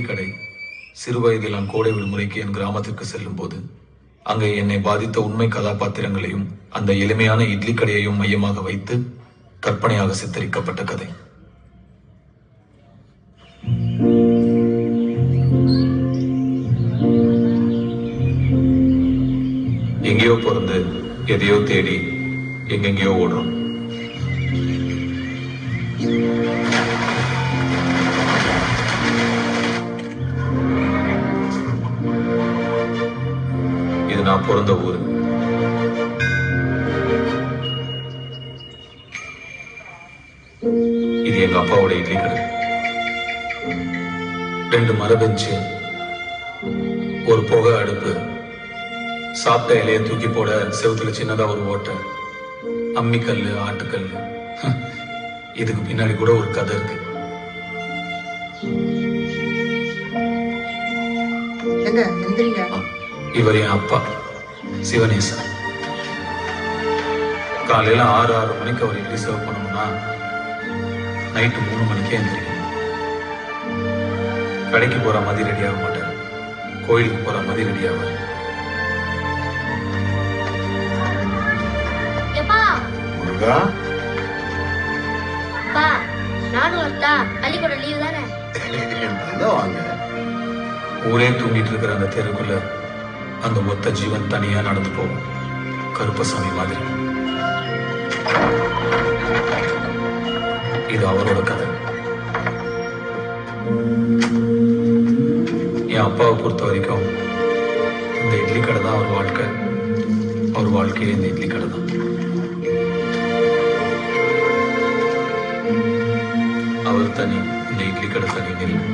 இட்லி சிறுவயதில் நான் கோடை விடுமுறைக்கு என் கிராமத்திற்கு செல்லும் போது அங்கே என்னை பாதித்த உண்மை கதாபாத்திரங்களையும் அந்த எளிமையான இட்லி கடையையும் மையமாக வைத்து கற்பனையாக சித்தரிக்கப்பட்ட கதை. எங்கேயோ பிறந்து எதையோ தேடி எங்கெங்கேயோ ஓடுறோம். நான் பிறந்த ஊரு. இது எங்க அப்பாவோட இட்லி கடை. ரெண்டு மர பெஞ்சு ஒரு புகை அடுப்பு சாப்பிட்ட இலைய தூக்கி போட செவுத்துல சின்னதா ஒரு ஓட்டை அம்மிக்கல்லு ஆட்டுக்கல்லு. இதுக்கு பின்னாடி கூட ஒரு கதை இருக்கு. இவர் என் அப்பா. சிவனேசன். காலையில ஆறு ஆறு மணிக்கு அவர் இட்லி சர்வ் பண்ணணும்னா நைட்டு மூணு மணிக்கே எந்திரிக்கணும். கடைக்கு போற மாதிரி ரெடி ஆக மாட்டார். கோயிலுக்கு போற மாதிரி ரெடி ஆவார். எப்பா? முருகா? அப்பா நானும் வரட்டா பள்ளிக்கூட லீவு தானே? வாங்க. ஊரே தூங்கிட்டு இருக்கிற அந்த தெருக்குள்ள அந்த ஒத்த ஜீவன் தனியா நடந்து போகும். கருப்பசாமி மாதிரி. இது அவரோட கதை. என் அப்பாவை பொறுத்த வரைக்கும் இந்த இட்லி கடை தான் அவர் வாழ்க்கை. அவர் வாழ்க்கையில இந்த இட்லி கடை தான். அவர் தனி இந்த இட்லி கடை தனி இல்லை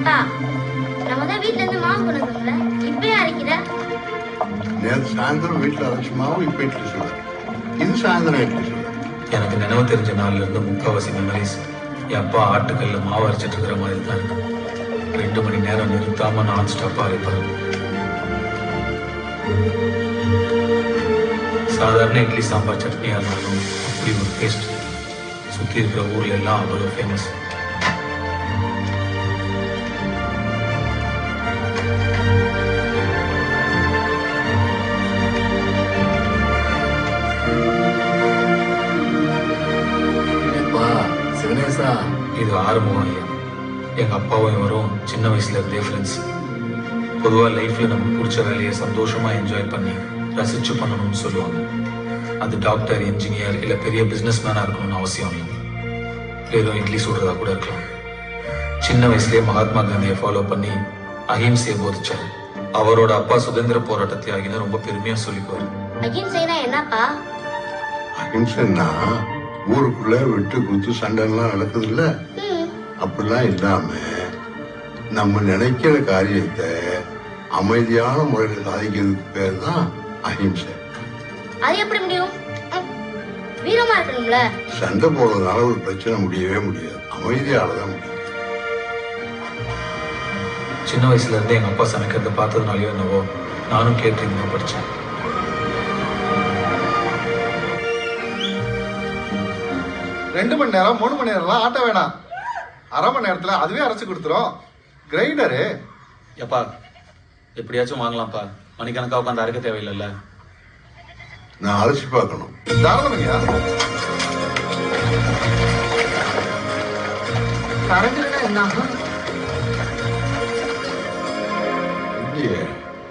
எப்பா நம்ம தான் வீட்ல இருந்து மாவு கொண்டு வந்தோம்ல. இப்பயே அரைக்கிற? நேற்று சாயந்தரம் வீட்டில் அரைச்சி மாவு இப்போ இட்லி சுடுறேன் இது சாயந்தரம் இட்லி சுடுறேன் எனக்கு நினைவு தெரிஞ்ச நாள்ல இருந்து முக்காவாசி மெமரிஸ் என் அப்பா ஆட்டுக்கல்ல மாவு அரைச்சிட்டு இருக்கிற மாதிரி தான் இருக்கு. ரெண்டு மணி நேரம் நிறுத்தாம நான் ஸ்டாப்பா அரைப்பேன் சாதாரண இட்லி சாம்பார் சட்னியா இருந்தாலும் அப்படி ஒரு டேஸ்ட் சுத்தி இருக்கிற ஊர்ல எல்லாம் அவ்வளவு ஃபேமஸ் எங்க அப்பாவும் இவரும் சின்ன வயசுல இருந்தே ஃப்ரெண்ட்ஸ் பொதுவா லைஃப்ல நமக்கு பிடிச்ச வேலையை சந்தோஷமா என்ஜாய் பண்ணி ரசிச்சு பண்ணணும்னு சொல்லுவாங்க. அது டாக்டர் இன்ஜினியர் இல்ல பெரிய பிசினஸ் மேனா இருக்கணும்னு அவசியம் இல்லை. வெறும் இட்லி சுடுறதா கூட இருக்கலாம். சின்ன வயசுலயே மகாத்மா காந்தியை ஃபாலோ பண்ணி அஹிம்சையை போதிச்சார். அவரோட அப்பா சுதந்திர போராட்ட தியாகின்னு ரொம்ப பெருமையா சொல்லிக்குவார். அகிம்சைனா என்னப்பா? அஹிம்சைன்னா ஊருக்குள்ள விட்டு குத்து சண்டைலாம் நடக்குது இல்ல அப்படிலாம் இல்லாம நம்ம நினைக்கிற காரியத்தை அமைதியான முறையில் சாதிக்கிறதுக்கு பேர் தான் அஹிம்சை. அது எப்படி முடியும். வீரமா இருக்கணும்ல? சண்டை போடுறதுனால ஒரு பிரச்சனை முடியவே முடியாது. அமைதியால தான் முடியும். சின்ன வயசுல இருந்தே எங்க அப்பா சமைக்கிறத பார்த்ததுனாலயோ என்னவோ நானும் கேட்டரிங் தான் படிச்சேன். ரெண்டு மணி நேரம் மூணு மணி நேரம்லாம் ஆட்ட வேணாம். அரை மணி நேரத்துல அதுவே அரைச்சு கொடுத்துரும். கிரைண்டரு எப்பா எப்படியாச்சும் வாங்கலாம்ப்பா. மணிக்கணக்கா உட்காந்து அரைக்க தேவையில்லைல்ல. நான் அலசி பார்க்கணும். தாராளமையா கரைஞ்சிருந்தா என்ன இல்லையே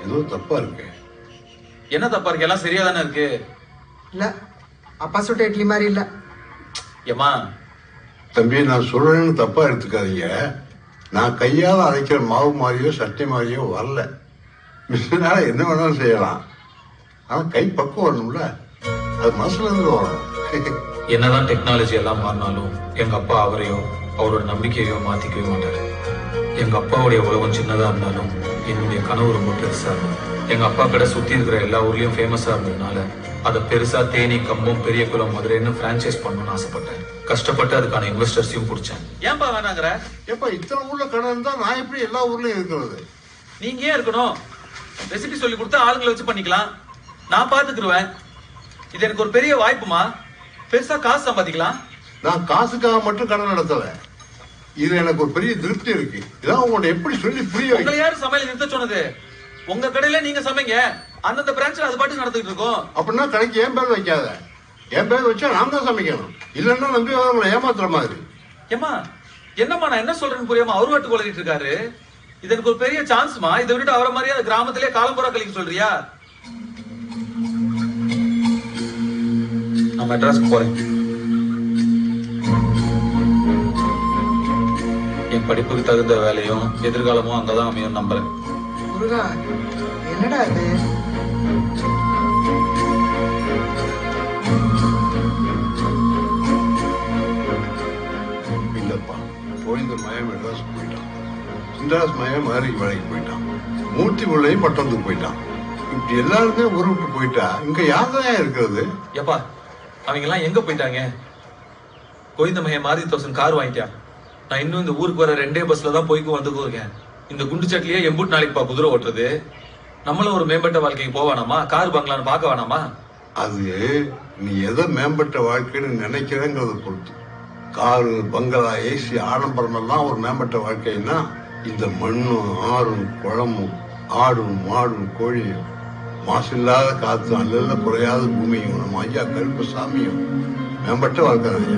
ஏதோ தப்பா இருக்கு. என்ன தப்பா இருக்கு? எல்லாம் சரியா தானே இருக்கு? இல்ல. அப்பா சுட்ட இட்லி மாதிரி இல்ல. ஏமா தம்பி நான் சொல்றேன்னு தப்பா எடுத்துக்காதீங்க. நான் கையால் அரைக்கிற மாவு மாதிரியோ சட்டை மாதிரியோ வரல. மிஷினால என்ன வேணாலும் செய்யலாம். ஆனால் கை பக்கம் வரணும்ல. அது மனசுல இருந்து வரணும். என்னதான் டெக்னாலஜி எல்லாம் மாறினாலும் எங்க அப்பா அவரையோ அவரோட நம்பிக்கையோ மாத்திக்கவே மாட்டாரு. எங்க அப்பாவுடைய உலகம் சின்னதா இருந்தாலும் என்னுடைய கனவு ரொம்ப பெருசா இருந்தது எங்க அப்பா கடை சுத்தி இருக்கிற எல்லா ஊர்லயும் ஃபேமஸா இருந்ததுனால அதை பெருசா தேனி கம்பம் பெரிய குளம் மதுரைன்னு பிரான்ச்சைஸ் பண்ணணும்னு ஆசைப்பட்டேன். கஷ்டப்பட்டு அதுக்கான இன்வெஸ்டர்ஸையும் பிடிச்சேன். ஏன்பா வேணாங்கிற? ஏப்பா இத்தனை ஊர்ல கடை இருந்தா நான் எப்படி எல்லா ஊர்லயும் இருக்கிறது நீங்க ஏன் இருக்கணும்? ரெசிபி சொல்லி கொடுத்தா ஆளுங்களை வச்சு பண்ணிக்கலாம். நான் பாத்துக்கிருவேன். இது எனக்கு ஒரு பெரிய வாய்ப்புமா? பெருசா காசு சம்பாதிக்கலாம். நான் காசுக்காக மட்டும் கடை நடத்தல. இது எனக்கு ஒரு பெரிய திருப்தி இருக்கு. இதான் உங்கள்ட்ட எப்படி சொல்லி புரிய உங்களை வைக்க யாரு சமையல் நிறுத்த சொன்னது? உங்க கடையில நீங்க சமைங்க. அந்தந்த பிரான்ச்ல அது பாட்டு நடந்துட்டு இருக்கோம். அப்படின்னா கடைக்கு என் பேர் வைக்காத? என் பேர் வச்சா நான் தான் சமைக்கணும். இல்லைன்னா நம்பி வரவங்களை ஏமாத்துற மாதிரி. ஏமா என்னம்மா நான் என்ன சொல்றேன்னு புரியாம அவர் வாட்டு கொள்ளிட்டு இருக்காரு? இது எனக்கு ஒரு பெரிய சான்ஸ்மா? இதை விட்டுட்டு அவரை மாதிரியே அந்த கிராமத்திலே காலம்புறா கழிக்க சொல்றியா? நான் மெட்ராஸ்க்கு போறேன். என் படிப்புக்கு தகுந்த வேலையும் எதிர்காலமும் அங்கதான் அமையும் நம்புறேன். முருகா என்னடா இது? சின்ராஸ் மயம் மதுரைக்கு வேலைக்கு போயிட்டான். மூர்த்தி பிள்ளையும் பட்டணத்துக்கு போயிட்டான். இப்படி எல்லாருமே ஊர் விட்டு போயிட்டா இங்க யார் தான் இருக்கிறது? எப்பா அவங்க எல்லாம் எங்க போயிட்டாங்க? கோவிந்த மைய மாரி தௌசண்ட் கார் வாங்கிட்டான் நான் இன்னும் இந்த ஊருக்கு வர ரெண்டே பஸ்ல தான் போய்க்கும் வந்துக்கும் இருக்கேன். இந்த குண்டு சட்லியே எம்பூட் நாளைக்கு பா குதிரை ஓட்டுறது. நம்மளும் ஒரு மேம்பட்ட வாழ்க்கைக்கு போவானாமா? கார் பங்களான்னு பார்க்க வேணாமா? அது நீ எதை மேம்பட்ட வாழ்க்கைன்னு நினைக்கிறேங்கிறத பொறுத்து. காரு பங்களா ஏசி ஆடம்பரம் எல்லாம் ஒரு மேம்பட்ட வாழ்க்கைன்னா இந்த மண்ணும் ஆறும் குளமும் ஆடும் மாடும் கோழியும் மாசில்லாத காத்து அல்ல குறையாத பூமியும் நம்ம ஐயா கருப்பு சாமியும் மேம்பட்ட வாழ்க்கை ஐயா.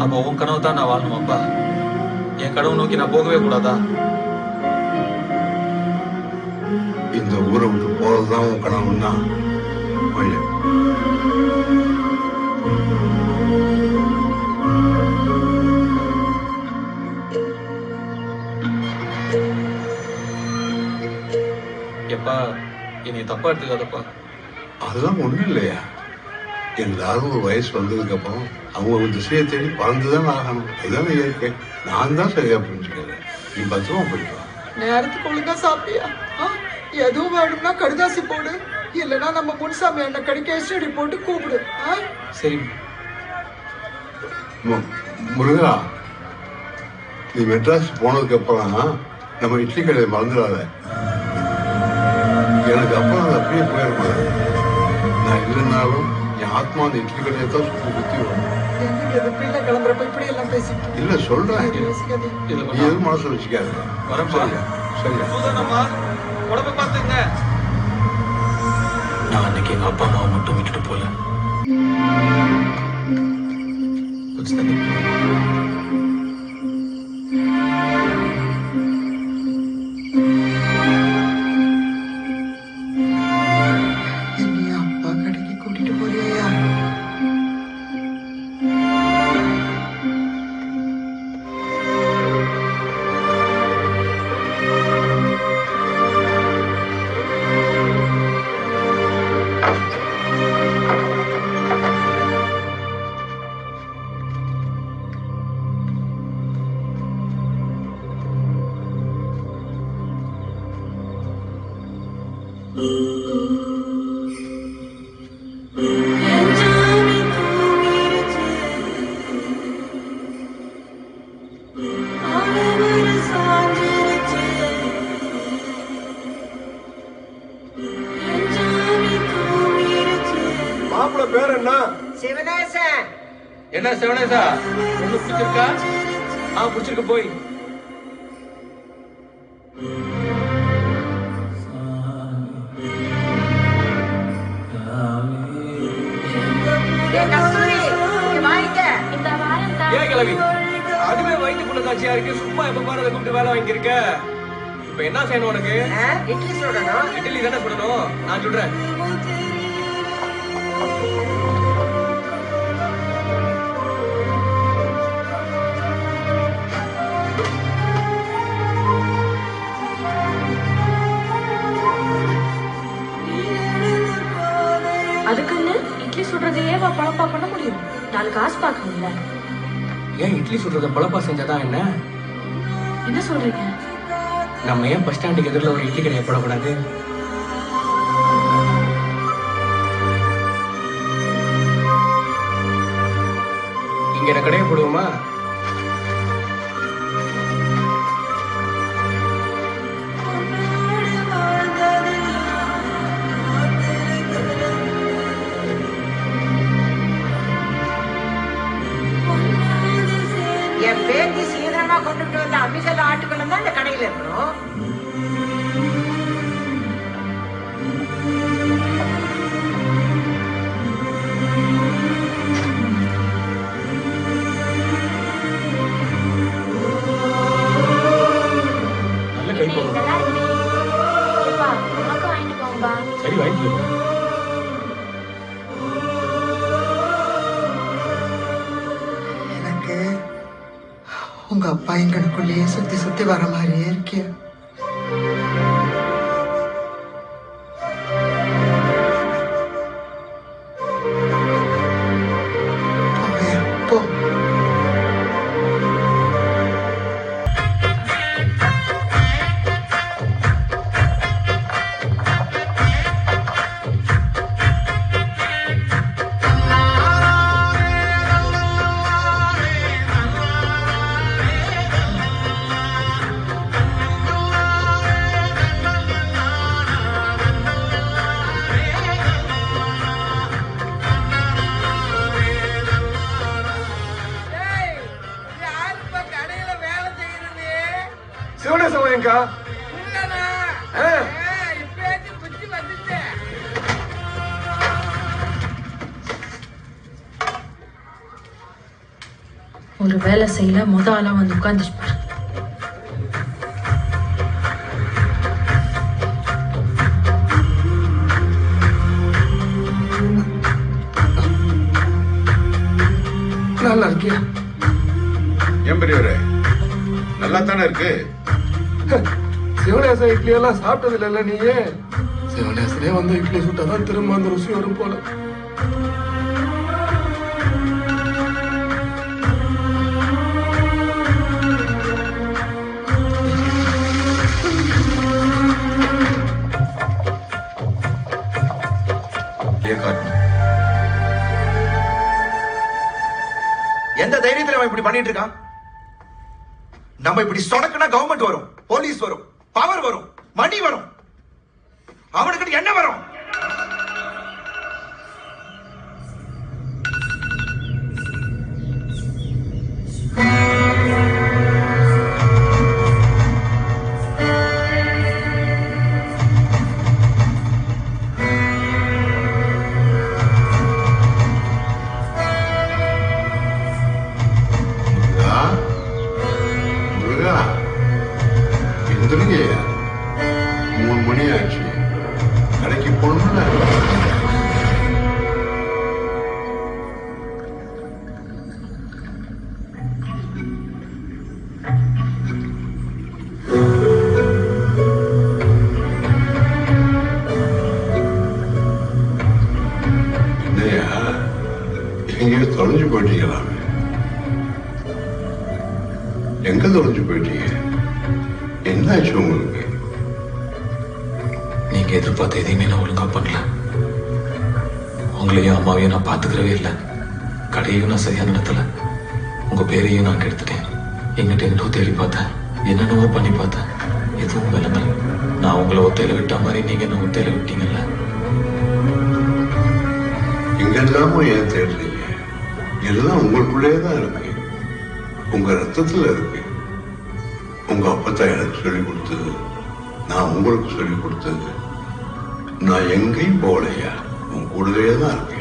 அப்போ உன் கனவு தான் நான் வாழணுமாப்பா என் கனவு நோக்கி நான் போகவே கூடாதா? இந்த ஊரை விட்டு போறதுதான் உன் கனவுன்னா ஐயா. எப்பா என்னை தப்பா எடுத்துக்காதப்பா. அதெல்லாம் ஒண்ணும் இல்லையா எல்லாரும் ஒரு வயசு வந்ததுக்கு அப்புறம் அவங்க ஒரு திசையை தேடி பறந்துதான் ஆகணும். அதுதானே இயற்கை. நான் தான் சரியா புரிஞ்சுக்கிறேன் நீ பத்திரமா போயிட்டு நேரத்துக்கு ஒழுங்கா சாப்பிட்டியா? ஆ? எதுவும் வேணும்னா கடுதாசி போடு. இல்லைன்னா நம்ம முன்சாமி அண்ணன் கடைக்கு எஸ்டடி போட்டு கூப்பிடு. ஆ? சரி. முருகா நீ மெட்ராஸ் போனதுக்கு அப்புறம் நம்ம இட்லி கடையை மறந்துடாத. அது அப்படியே போயிருக்கூடாது நான் இல்லைன்னாலும் என் ஆத்மா அந்த இட்லி கடையை தான் சுற்றி சுற்றி வரும். இல்ல சொல்றேன். நீ எதுவும் மனசு வச்சுக்காத வரேன்ப்பா. சரியா? சரியா? நான் அன்னைக்கு எங்க அப்பா அம்மாவை மட்டும் விட்டுட்டு போல. பேர் என்ன? சிவனேசன். என்ன சிவனேசா? ஒண்ணு பிடிச்சிருக்கா? ஆ பிடிச்சிருக்கு போய். ஏன் கிளவி அதுவே வயிற்றுக்குள்ள காட்சியா இருக்கு. சும்மா எப்ப பாரு கூப்பிட்டு வேலை வாங்கியிருக்க. இப்ப என்ன செய்யணும் உனக்கு? இட்லி சுடணும். இட்லி தானே சுடணும்? நான் சுடுறேன் இட்லி சுடுறதையே வா பழப்பா பண்ண முடியும். நாலு காசு பார்க்கணும்ல ஏன் இட்லி சுடுறத பழப்பா செஞ்சாதான் என்ன? என்ன சொல்றீங்க? நம்ம ஏன் பஸ் ஸ்டாண்டுக்கு எதிரில் ஒரு இட்லி கடையை போடக்கூடாது? இங்க கடையை போடுவோமா? அப்பா எங்களுக்குள்ளேயே சுத்தி சுத்தி வர மாதிரியே இருக்கிய செய்யல. முத ஆளா வந்து உட்காந்துச்சு நல்லா இருக்கியா? ஏன் பெரியவரே? நல்லா தானே இருக்கு? சிவனேசன் இட்லி எல்லாம் சாப்பிட்டது இல்லைல்ல நீயே? சிவனேசனே வந்து இட்லி சுட்டாதான் திரும்ப அந்த ருசி வரும் போல. இப்படி பண்ணிட்டு இருக்கான்? நம்ம இப்படி சொடக்குனா கவர்மெண்ட் வரும் போலீஸ் வரும் பவர் வரும் மணி வரும். அவனுக்கு என்ன வரும்? எங்கேயோ தொலைஞ்சு போயிட்டீங்களாமே எங்க தொலைஞ்சு போயிட்டீங்க? என்னாச்சு உங்களுக்கு? நீங்க எதிர்பார்த்த எதையுமே நான் ஒழுங்கா பண்ணல. உங்களையும் அம்மாவையும் நான் பாத்துக்கிறவே இல்லை. கடையையும் நான் சரியா நடத்தல. உங்க பேரையும் நான் கெடுத்துட்டேன். எங்கிட்ட எங்கிட்ட தேடி பார்த்தேன். என்னென்னவோ பண்ணி பார்த்தேன். எதுவும் விளங்கல நான் உங்களை ஒத்தையில விட்ட மாதிரி நீங்க என்ன ஒத்தையில விட்டீங்கல்ல? இங்க இல்லாம ஏன் தேடுறீங்க? எல்லாம் உங்களுக்குள்ளேயே தான் இருக்கு. உங்க ரத்தத்துல இருக்கு. உங்க அப்பத்தான் எனக்கு சொல்லிக் கொடுத்தது. நான் உங்களுக்கு சொல்லிக் கொடுத்தது. நான் எங்கேயும் போகலையா? உன் கூடவே தான் இருக்கேன்.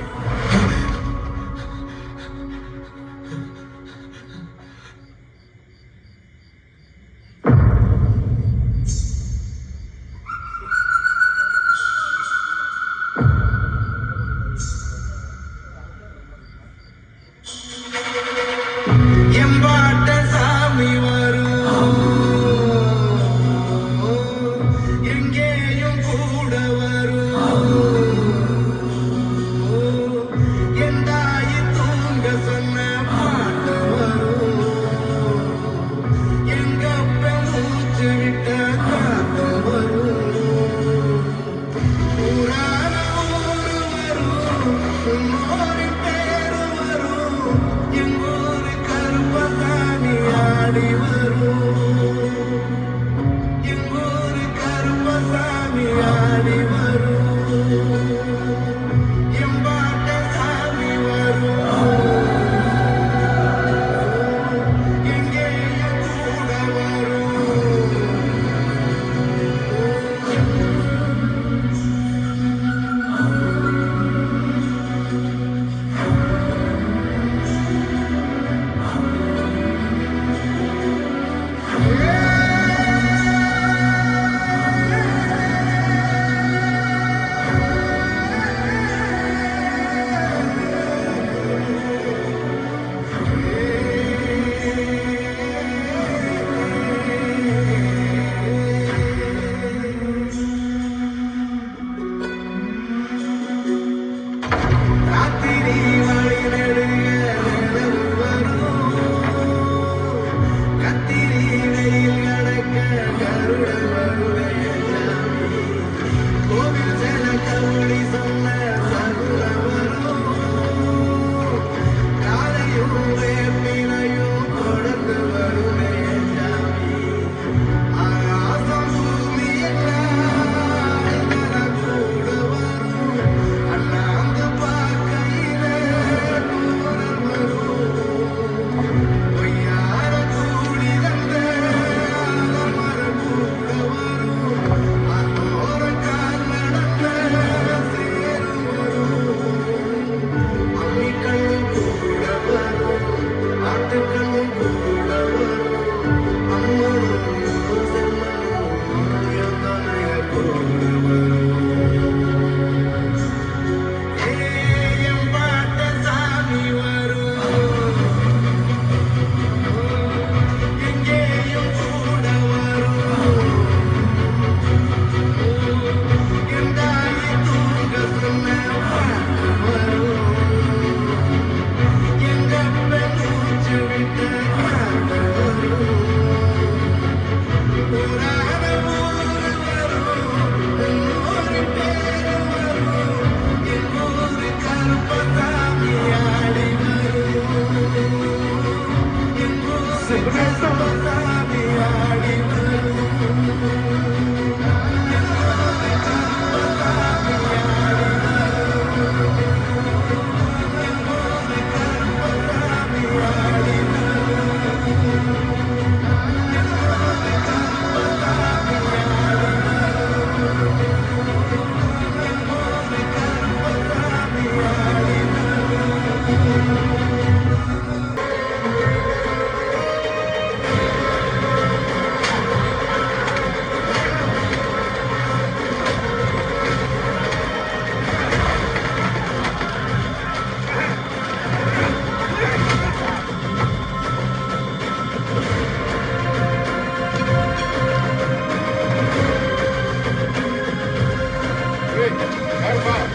ஐயா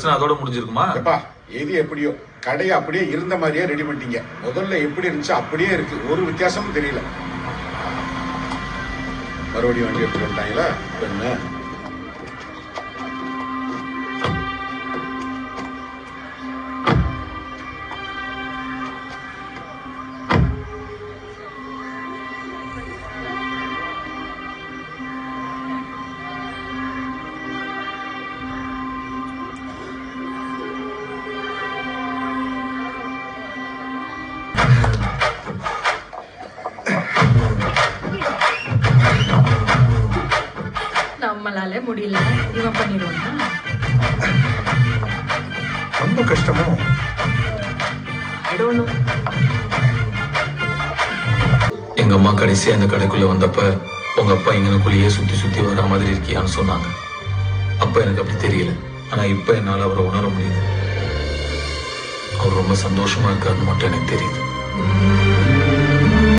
பிரச்சனை அதோட முடிஞ்சிருக்குமா? எப்பா எது எப்படியோ கடையை அப்படியே இருந்த மாதிரியே ரெடி பண்ணிட்டீங்க. முதல்ல எப்படி இருந்துச்சு அப்படியே இருக்கு. ஒரு வித்தியாசமும் தெரியல. மறுபடியும் வண்டி எடுத்துட்டு என்ன? நம்மளால முடியல. இவன் பண்ணிடுவானா ரொம்ப கஷ்டமோ? I don't know. எங்க அம்மா கடைசியா இந்த கடைக்குள்ள வந்தப்ப உங்க அப்பா இங்கனக்குள்ளேயே சுத்தி சுத்தி வர மாதிரி இருக்கியான்னு சொன்னாங்க. அப்ப எனக்கு அப்படி தெரியல. ஆனா இப்ப என்னால அவரை உணர முடியுது. அவர் ரொம்ப சந்தோஷமா இருக்காருன்னு மட்டும் எனக்கு தெரியுது.